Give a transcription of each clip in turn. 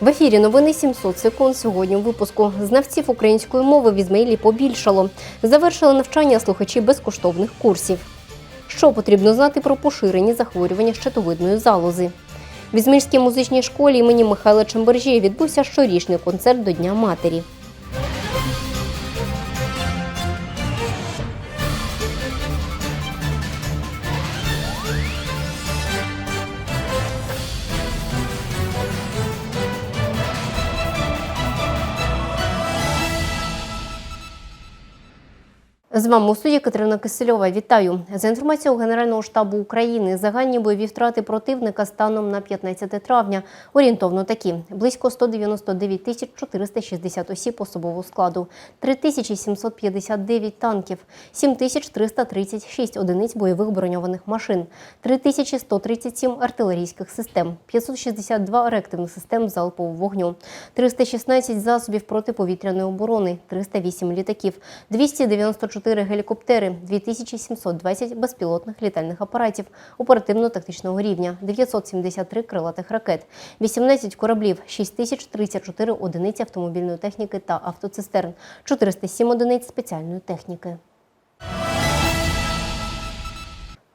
В ефірі новини 700 секунд. Сьогодні у випуску знавців української мови в Ізмаїлі побільшало. Завершили навчання слухачі безкоштовних курсів. Що потрібно знати про поширені захворювання щитовидної залози? В Ізмирській музичній школі імені Михайла Чембержі відбувся щорічний концерт до Дня матері. З вами у студії Катерина Кисельова. Вітаю. За інформацією Генерального штабу України. Загальні бойові втрати противника станом на 15 травня. Орієнтовно такі: близько 199 тисяч 460 осіб особового складу, 3759 танків, 7336 одиниць бойових броньованих машин, 3137 артилерійських систем, 562 реактивних систем залпового вогню, 316 засобів протиповітряної оборони, 308 літаків, 294 гелікоптери, 2720 безпілотних літальних апаратів оперативно-тактичного рівня, 973 крилатих ракет, 18 кораблів, 6034 одиниці автомобільної техніки та автоцистерн, 407 одиниць спеціальної техніки.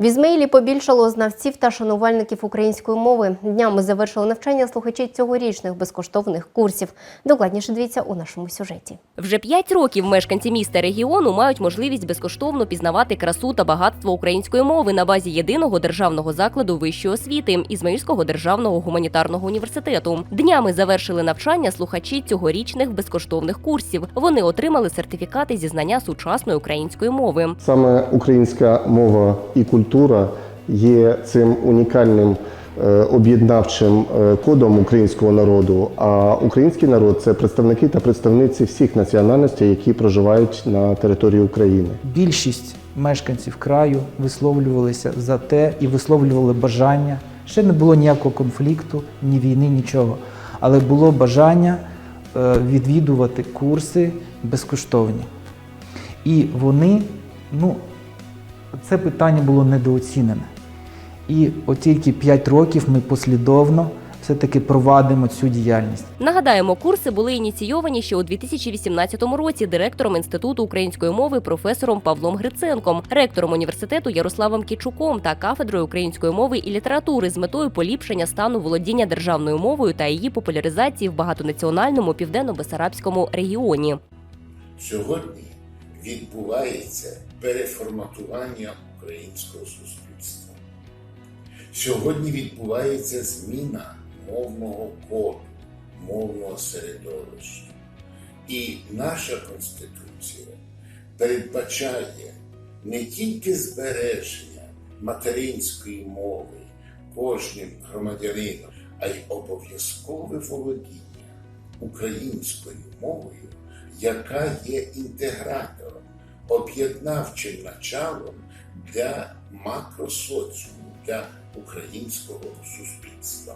В Ізмаїлі побільшало знавців та шанувальників української мови. Днями завершили навчання слухачі цьогорічних безкоштовних курсів. Докладніше дивіться у нашому сюжеті. Вже п'ять років мешканці міста регіону мають можливість безкоштовно пізнавати красу та багатство української мови на базі єдиного державного закладу вищої освіти Ізмаїльського державного гуманітарного університету. Днями завершили навчання слухачі цьогорічних безкоштовних курсів. Вони отримали сертифікати зі знання сучасної української мови. Саме українська мова і культура є цим унікальним е, об'єднавчим е, кодом українського народу. А український народ це представники та представниці всіх національностей, які проживають на території України. Більшість мешканців краю висловлювалися за те і висловлювали бажання. Ще не було ніякого конфлікту, ні війни, нічого. Але було бажання е, відвідувати курси безкоштовні. І вони, ну, це питання було недооцінене. І от тільки 5 років ми послідовно все-таки провадимо цю діяльність. Нагадаємо, курси були ініційовані ще у 2018 році директором інституту української мови професором Павлом Гриценком, ректором університету Ярославом Кічуком та кафедрою української мови і літератури з метою поліпшення стану володіння державною мовою та її популяризації в багатонаціональному південно-бесарабському регіоні. Сьогодні відбувається переформатування українського суспільства. Сьогодні відбувається зміна мовного коду, мовного середовища. І наша Конституція передбачає не тільки збереження материнської мови кожним громадянином, а й обов'язкове володіння українською мовою, яка є інтегратором, об'єднавчим началом для макросоціуму, для українського суспільства.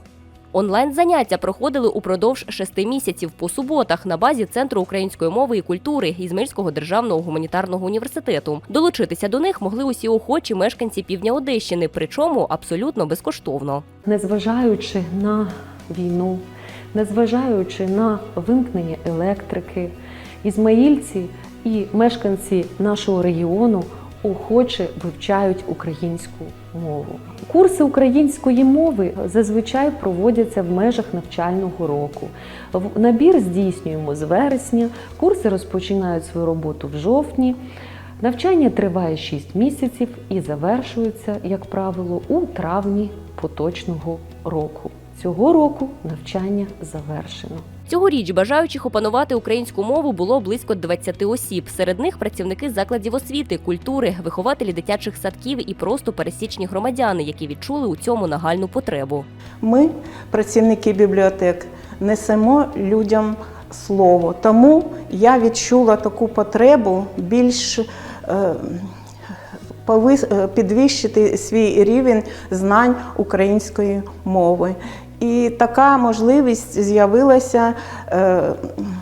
Онлайн заняття проходили упродовж шести місяців по суботах на базі Центру української мови і культури Ізмаїльського державного гуманітарного університету. Долучитися до них могли усі охочі мешканці півдня Одещини, причому абсолютно безкоштовно. незважаючи на війну, незважаючи на вимкнення електрики, ізмаїльці і мешканці нашого регіону охоче вивчають українську мову. Курси української мови зазвичай проводяться в межах навчального року. Набір здійснюємо з вересня, курси розпочинають свою роботу в жовтні. Навчання триває 6 місяців і завершується, як правило, у травні поточного року. Цього року навчання завершено. Цьогоріч бажаючих опанувати українську мову було близько 20 осіб. Серед них працівники закладів освіти, культури, вихователі дитячих садків і просто пересічні громадяни, які відчули у цьому нагальну потребу. Ми, працівники бібліотек, несемо людям слово. Тому я відчула таку потребу більш е, е, підвищити свій рівень знань української мови. І така можливість з'явилася е,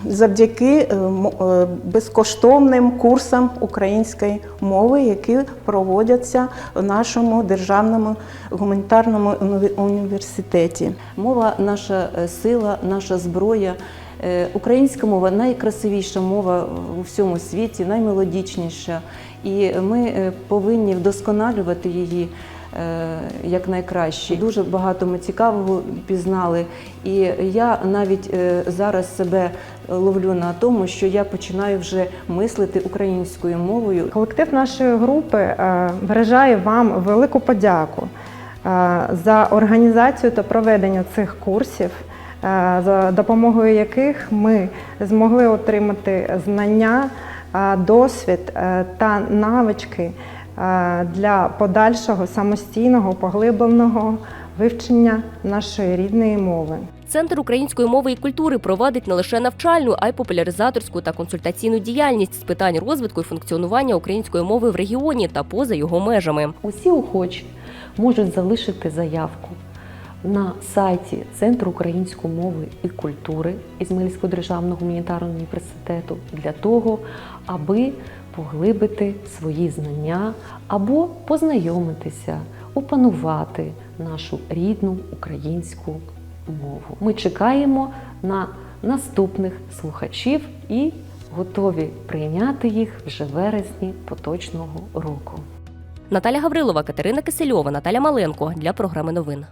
завдяки е, е, безкоштовним курсам української мови, які проводяться в нашому державному гуманітарному університеті. Мова наша сила, наша зброя. Українська мова найкрасивіша мова у всьому світі, наймелодічніша. І ми повинні вдосконалювати її е, якнайкраще. Дуже багато ми цікавого пізнали. І я навіть е, зараз себе ловлю на тому, що я починаю вже мислити українською мовою. Колектив нашої групи е, виражає вам велику подяку за організацію та проведення цих курсів, за допомогою яких ми змогли отримати знання, досвід та навички для подальшого самостійного поглибленого вивчення нашої рідної мови. Центр української мови і культури провадить не лише навчальну, а й популяризаторську та консультаційну діяльність з питань розвитку і функціонування української мови в регіоні та поза його межами. Усі охочі можуть залишити заявку на сайті Центру української мови і культури Ізмаїльського державного гуманітарного університету для того, аби поглибити свої знання або познайомитися, опанувати нашу рідну українську мову. Ми чекаємо на наступних слухачів і готові прийняти їх вже вересні поточного року. Наталя Гаврилова, Катерина Кисельова, Наталя Маленко для програми новин.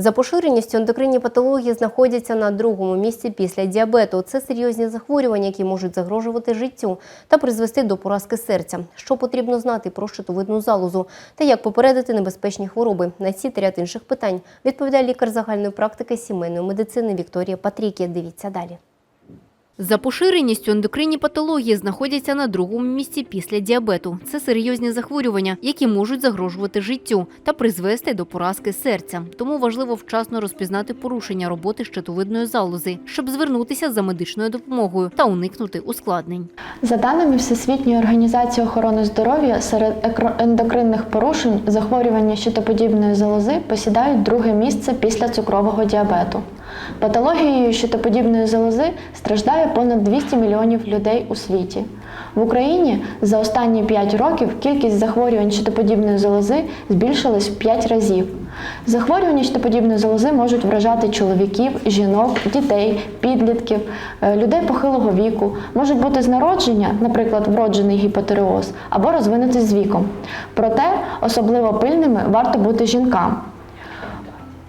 За поширеністю ендокринні патології знаходяться на другому місці після діабету. Це серйозні захворювання, які можуть загрожувати життю та призвести до поразки серця. Що потрібно знати про щитовидну залозу та як попередити небезпечні хвороби. На ці та ряд інших питань відповідає лікар загальної практики сімейної медицини Вікторія Патрікія. Дивіться далі. За поширеністю ендокринні патології знаходяться на другому місці після діабету. Це серйозні захворювання, які можуть загрожувати життю та призвести до поразки серця. Тому важливо вчасно розпізнати порушення роботи щитовидної залози, щоб звернутися за медичною допомогою та уникнути ускладнень. За даними Всесвітньої організації охорони здоров'я, серед ендокринних порушень захворювання щитоподібної залози посідають друге місце після цукрового діабету. Патологією щитоподібної залози страждає понад 200 мільйонів людей у світі. В Україні за останні 5 років кількість захворювань щитоподібної залози збільшилась в 5 разів. Захворювання щитоподібної залози можуть вражати чоловіків, жінок, дітей, підлітків, е, людей похилого віку, можуть бути з народження, наприклад, вроджений гіпотереоз, або розвинутись з віком. Проте особливо пильними варто бути жінкам.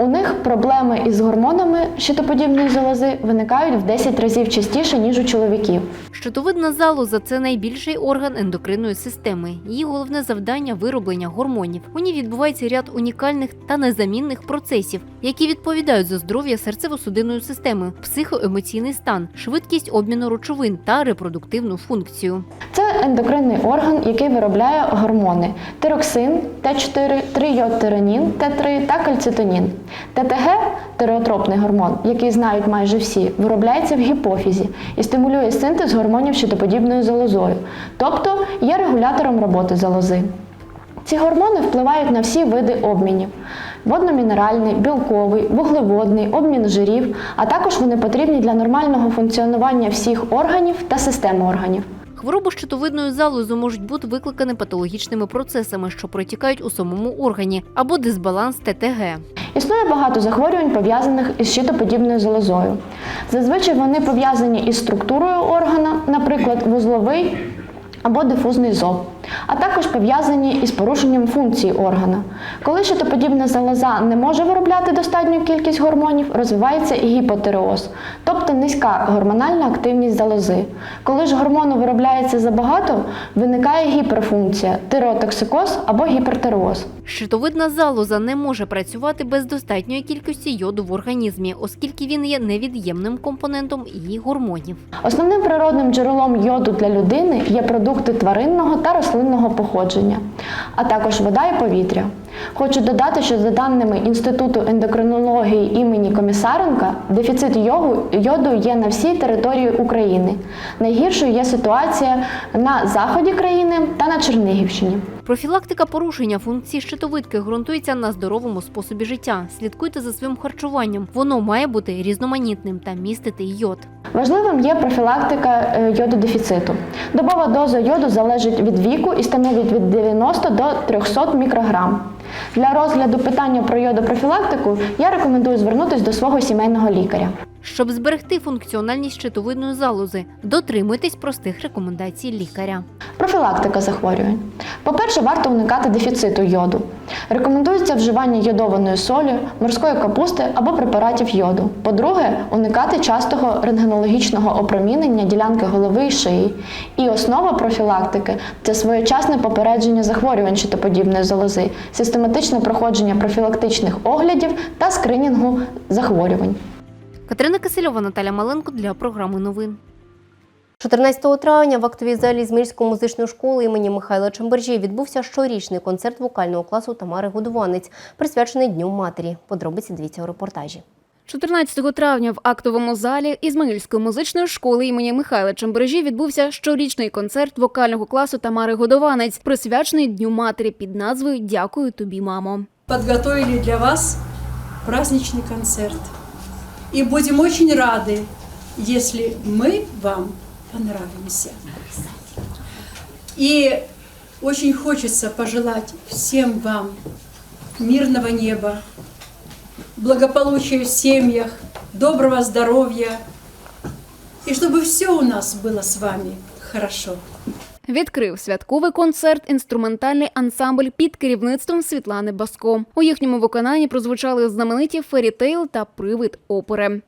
У них проблеми із гормонами щитоподібної залози виникають в 10 разів частіше, ніж у чоловіків. Щитовидна залоза це найбільший орган ендокринної системи. Її головне завдання вироблення гормонів. У ній відбувається ряд унікальних та незамінних процесів, які відповідають за здоров'я серцево-судинної системи, психоемоційний стан, швидкість обміну речовин та репродуктивну функцію. Це ендокринний орган, який виробляє гормони тироксин, Т4, трийодтиранін, Т3 та кальцитонін. ТТГ тиреотропний гормон, який знають майже всі, виробляється в гіпофізі і стимулює синтез гормонів щитоподібною залозою, тобто є регулятором роботи залози. Ці гормони впливають на всі види обмінів: водно-мінеральний, білковий, вуглеводний, обмін жирів, а також вони потрібні для нормального функціонування всіх органів та систем органів. Хвороби щитовидної залози можуть бути викликані патологічними процесами, що протікають у самому органі, або дисбаланс ТТГ. Існує багато захворювань, пов'язаних із щитоподібною залозою. Зазвичай вони пов'язані із структурою органа, наприклад, вузловий або дифузний зоб, а також пов'язані із порушенням функції органа. Коли щитоподібна залоза не може виробляти достатню кількість гормонів, розвивається і гіпотиреоз, тобто низька гормональна активність залози. Коли ж гормону виробляється забагато, виникає гіперфункція, тиреотоксикоз або гіпертиреоз. Щитовидна залоза не може працювати без достатньої кількості йоду в організмі, оскільки він є невід'ємним компонентом її гормонів. Основним природним джерелом йоду для людини є продукти тваринного та рослинного походження, а також вода і повітря. Хочу додати, що за даними Інституту ендокринології імені Комісаренка, дефіцит йоду є на всій території України. Найгіршою є ситуація на заході країни та на Чернігівщині. Профілактика порушення функції щитовидки ґрунтується на здоровому способі життя. Слідкуйте за своїм харчуванням. Воно має бути різноманітним та містити йод. Важливим є профілактика е, йододефіциту. Добова доза йоду залежить від віку і становить від 90 до 300 мікрограм. Для розгляду питання про йодопрофілактику я рекомендую звернутися до свого сімейного лікаря. Щоб зберегти функціональність щитовидної залози, дотримуйтесь простих рекомендацій лікаря. Профілактика захворювань. По-перше, варто уникати дефіциту йоду. Рекомендується вживання йодованої солі, морської капусти або препаратів йоду. По-друге, уникати частого рентгенологічного опромінення ділянки голови і шиї. І основа профілактики це своєчасне попередження захворювань щитоподібної залози, систематичне проходження профілактичних оглядів та скринінгу захворювань. Катерина Кисельова, Наталя Маленко для програми новин. 14 травня в актовій залі Змільської музичної школи імені Михайла Чембержі відбувся щорічний концерт вокального класу Тамари Годуванець, присвячений Дню матері. Подробиці дивіться у репортажі. 14 травня в актовому залі Ізмаїльської музичної школи імені Михайла Чембережі відбувся щорічний концерт вокального класу Тамари Годованець, присвячений Дню матері під назвою Дякую тобі, мамо. подготовили для вас праздничный концерт. И будем очень рады, если мы вам понравимся. И очень хочется пожелать всем вам мирного неба, благополучия в семьях, доброго здоровья, и чтобы все у нас было с вами хорошо. Відкрив святковий концерт інструментальний ансамбль під керівництвом Світлани Баско. У їхньому виконанні прозвучали знамениті ферітейл та привид опери.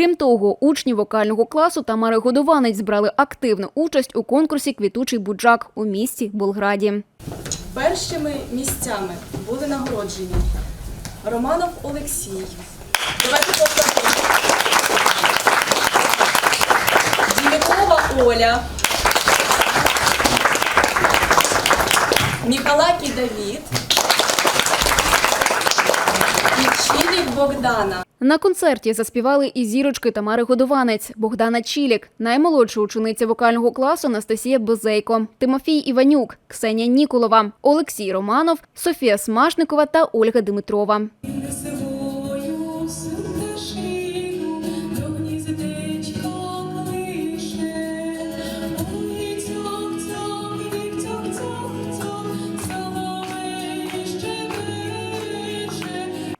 Крім того, учні вокального класу Тамари Годованець брали активну участь у конкурсі Квітучий буджак у місті Болграді. Першими місцями були нагороджені Романов Олексій. Давайте поаплодуємо. Дімітрова Оля. Міхалакій Давід. І Чілік Богдана. На концерті заспівали і зірочки Тамари Годованець, Богдана Чілік, наймолодша учениця вокального класу Анастасія Безейко, Тимофій Іванюк, Ксенія Ніколова, Олексій Романов, Софія Смашникова та Ольга Димитрова.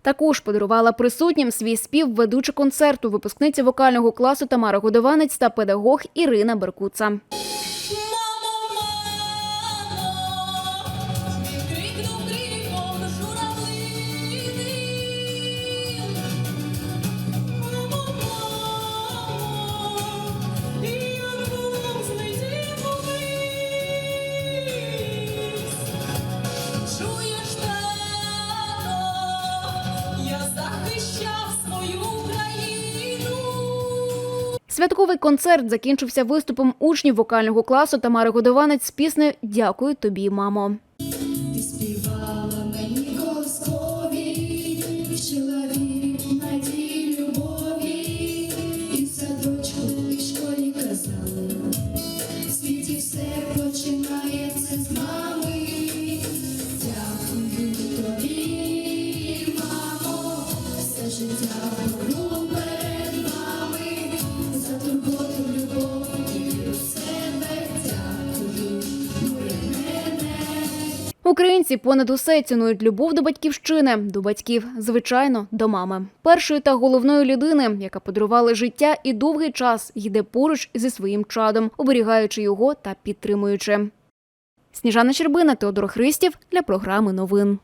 Також подарувала присутнім свій спів ведуча концерту, випускниця вокального класу Тамара Годованець та педагог Ірина Беркуца. Святковий концерт закінчився виступом учнів вокального класу Тамари Годованець з піснею Дякую тобі, мамо. Українці понад усе цінують любов до батьківщини, до батьків, звичайно, до мами. Першої та головної людини, яка подарувала життя і довгий час йде поруч зі своїм чадом, оберігаючи його та підтримуючи. Сніжана Щербина, Теодор Христів для програми новин.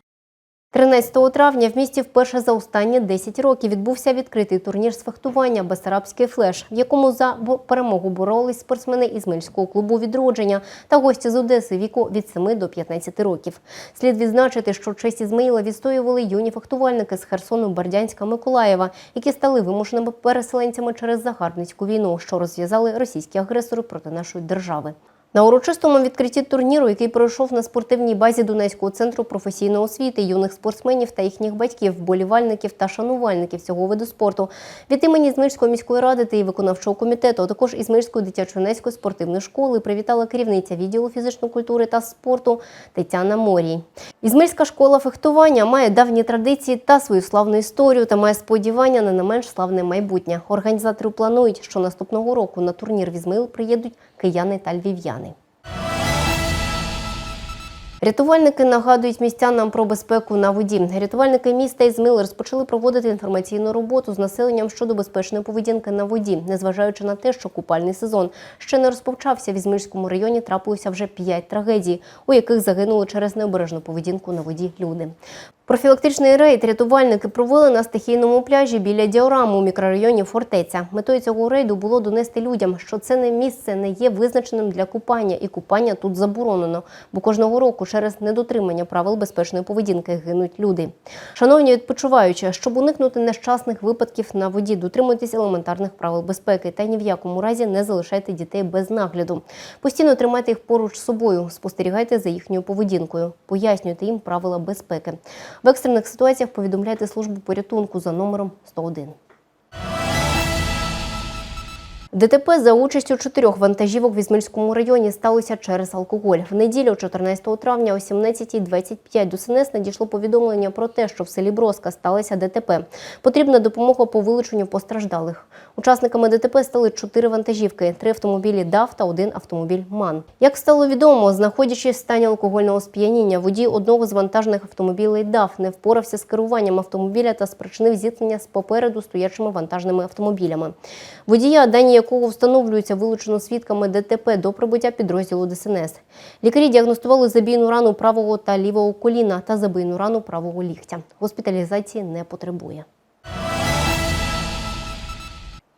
13 травня в місті вперше за останні 10 років відбувся відкритий турнір з фехтування Бесарабський флеш, в якому за перемогу боролись спортсмени Ізмельського клубу відродження та гості з Одеси віку від 7 до 15 років. Слід відзначити, що честь Ізмаїла відстоювали юні фехтувальники з Херсону, Бердянська, Миколаєва, які стали вимушеними переселенцями через загарбницьку війну, що розв'язали російські агресори проти нашої держави. На урочистому відкритті турніру, який пройшов на спортивній базі Донецького центру професійної освіти юних спортсменів та їхніх батьків, вболівальників та шанувальників цього виду спорту, від імені Ізмельської міської ради та її виконавчого комітету, а також Ізмельської дитячо-юнацької спортивної школи привітала керівниця відділу фізичної культури та спорту Тетяна Морій. Ізмельська школа фехтування має давні традиції та свою славну історію та має сподівання на не менш славне майбутнє. Організатори планують, що наступного року на турнір в Ізмаїл приїдуть кияни та львів'яни. Рятувальники нагадують містянам про безпеку на воді. Рятувальники міста Ізмил розпочали проводити інформаційну роботу з населенням щодо безпечної поведінки на воді, незважаючи на те, що купальний сезон ще не розпочався. В Ізмильському районі трапилося вже п'ять трагедій, у яких загинули через необережну поведінку на воді люди. Профілактичний рейд рятувальники провели на стихійному пляжі біля діораму у мікрорайоні Фортеця. Метою цього рейду було донести людям, що це не місце не є визначеним для купання, і купання тут заборонено, бо кожного року через недотримання правил безпечної поведінки гинуть люди. Шановні відпочиваючі, щоб уникнути нещасних випадків на воді, дотримуйтесь елементарних правил безпеки та ні в якому разі не залишайте дітей без нагляду. Постійно тримайте їх поруч з собою, спостерігайте за їхньою поведінкою, пояснюйте їм правила безпеки. В екстрених ситуаціях повідомляйте службу порятунку за номером 101. ДТП за участю чотирьох вантажівок в Ізмельському районі сталося через алкоголь. В неділю, 14 травня о 17.25 до СНС надійшло повідомлення про те, що в селі Броска сталося ДТП. Потрібна допомога по вилученню постраждалих. Учасниками ДТП стали чотири вантажівки, три автомобілі ДАВ та один автомобіль МАН. Як стало відомо, знаходячись в стані алкогольного сп'яніння, водій одного з вантажних автомобілей ДАВ не впорався з керуванням автомобіля та спричинив зіткнення з попереду стоячими вантажними автомобілями. Водія, дані якого встановлюються вилучено свідками ДТП до прибуття підрозділу ДСНС. Лікарі діагностували забійну рану правого та лівого коліна та забійну рану правого ліктя. Госпіталізації не потребує.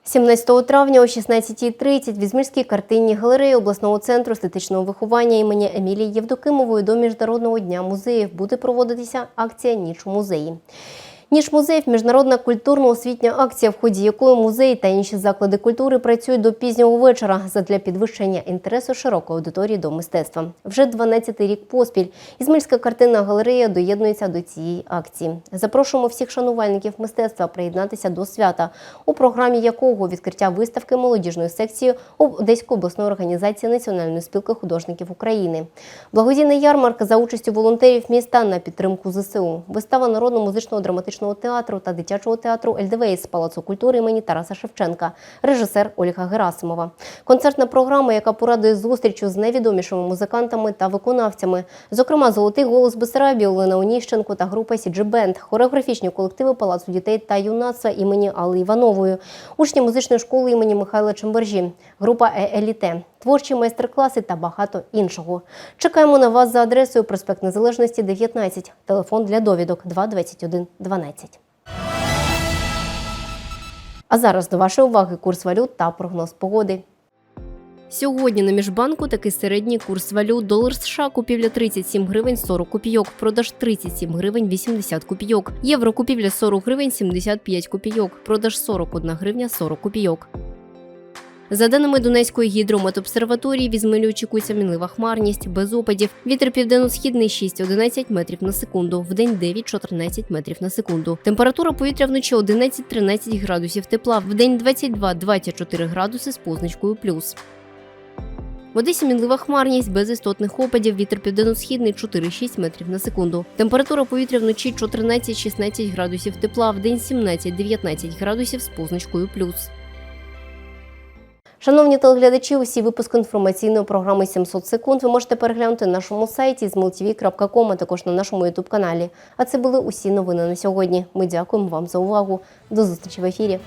17 травня о 16.30 в Ізмірській картинній галереї обласного центру естетичного виховання імені Емілії Євдокимової до Міжнародного дня музеїв буде проводитися акція Ніч у музеї. Ніж музеїв міжнародна культурно-освітня акція, в ході якої музеї та інші заклади культури працюють до пізнього вечора задля підвищення інтересу широкої аудиторії до мистецтва. Вже 12-й рік поспіль Ізмельська картинна галерея доєднується до цієї акції. Запрошуємо всіх шанувальників мистецтва приєднатися до свята, у програмі якого відкриття виставки молодіжної секції Одеської обласної організації Національної спілки художників України. Благодійний ярмарк за участю волонтерів міста на підтримку ЗСУ. Вистава народно-музичного драматичного театру та дитячого театру з Палацу культури імені Тараса Шевченка, режисер Ольга Герасимова. Концертна програма, яка порадує зустрічу з невідомішими музикантами та виконавцями, зокрема Золотий голос Бесарабі, Олена Оніщенко та група Сіджі Бенд, хореографічні колективи Палацу дітей та юнацтва імені Алли Іванової, учні музичної школи імені Михайла Чембержі, група «Е Еліте, творчі майстер-класи та багато іншого. Чекаємо на вас за адресою проспект Незалежності 19, телефон для довідок 221 12. А зараз до вашої уваги курс валют та прогноз погоди. Сьогодні на міжбанку такий середній курс валют. Долар США купівля 37 гривень 40 копійок, продаж 37 гривень 80 копійок. Євро купівля 40 гривень 75 копійок, продаж 41 гривня 40 копійок. За даними Донецької гідрометобсерваторії, в Ізмилі очікується мінлива хмарність, без опадів. Вітер південно-східний 6-11 метрів на секунду, вдень 9-14 метрів на секунду. Температура повітря вночі 11-13 градусів тепла, вдень 22-24 градуси з позначкою плюс. В Одесі мінлива хмарність без істотних опадів. Вітер південно-східний 4-6 метрів на секунду. Температура повітря вночі 14-16 градусів тепла, вдень 17-19 градусів з позначкою плюс. Шановні телеглядачі, усі випуски інформаційної програми «700 секунд ви можете переглянути на нашому сайті zmultv.com, а також на нашому ютуб каналі. А це були усі новини на сьогодні. Ми дякуємо вам за увагу. До зустрічі в ефірі.